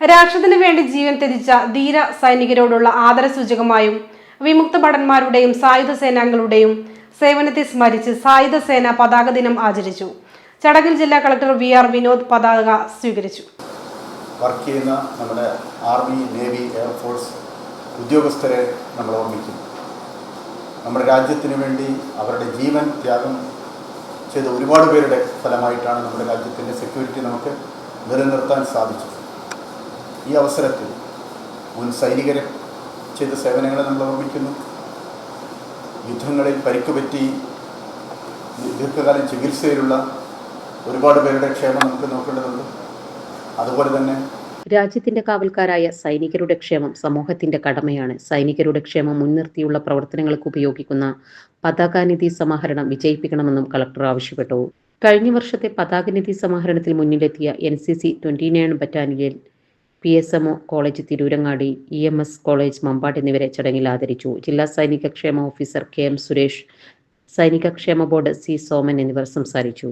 രാഷ്ട്രത്തിനു വേണ്ടി ജീവൻ ത്യജിച്ച ധീര സൈനികരോടുള്ള ആദരസൂചകമായും വിമുക്ത ഭടന്മാരുടെയും സായുധ സേനാംഗങ്ങളുടെയും സേവനത്തെ സ്മരിച്ച് സായുധ സേന പതാക ദിനം ആചരിച്ചു. ചടങ്ങിൽ ജില്ലാ കളക്ടർ വി ആർ വിനോദ് പതാക സ്വീകരിച്ചു. വർക്ക് ചെയ്യുന്ന നമ്മുടെ ആർമി നേവി എയർഫോഴ്സ് ഉദ്യോഗസ്ഥരെ നമ്മൾ ഓർമ്മിക്കുന്നു. നമ്മുടെ രാജ്യത്തിന് വേണ്ടി അവരുടെ ജീവൻ ത്യാഗം ചെയ്ത ഒരുപാട് പേരുടെ ഫലമായിട്ടാണ് നമ്മുടെ രാജ്യത്തിന്റെ സെക്യൂരിറ്റി നമുക്ക് നിലനിർത്താൻ സാധിച്ചത്. ഈ അവസരത്തിൽ മുൻ സൈനികരെ ചെയ്ത സേവനങ്ങളെ നമ്മൾ ഓർമ്മിക്കുന്നു. യുദ്ധങ്ങളിൽ പരിക്കുപറ്റി ദീർഘകാലം ചികിത്സയിലുള്ള ഒരുപാട് പേരുടെ ക്ഷേമം നമുക്ക് നോക്കേണ്ടതുണ്ട്. അതുപോലെ തന്നെ രാജ്യത്തിന്റെ കാവൽക്കാരായ സൈനികരുടെ ക്ഷേമം സമൂഹത്തിന്റെ കടമയാണ്. സൈനികരുടെ ക്ഷേമം മുൻനിർത്തിയുള്ള പ്രവർത്തനങ്ങൾക്ക് ഉപയോഗിക്കുന്ന പതാകാനിധി സമാഹരണം വിജയിപ്പിക്കണമെന്നും കളക്ടർ ആവശ്യപ്പെട്ടു. കഴിഞ്ഞ വർഷത്തെ പതാകനിധി സമാഹരണത്തിൽ മുന്നിലെത്തിയ N C C twenty nine battalion P S M college Tirurangadi E M S college Mambat എന്നിവരെ ചടങ്ങിൽ ആദരിച്ചു. ജില്ലാ സൈനിക ക്ഷേമ ഓഫീസർ കെ എം സുരേഷ് സൈനിക ക്ഷേമ ബോർഡ് സി സോമൻ എന്നിവർ സംസാരിച്ചു.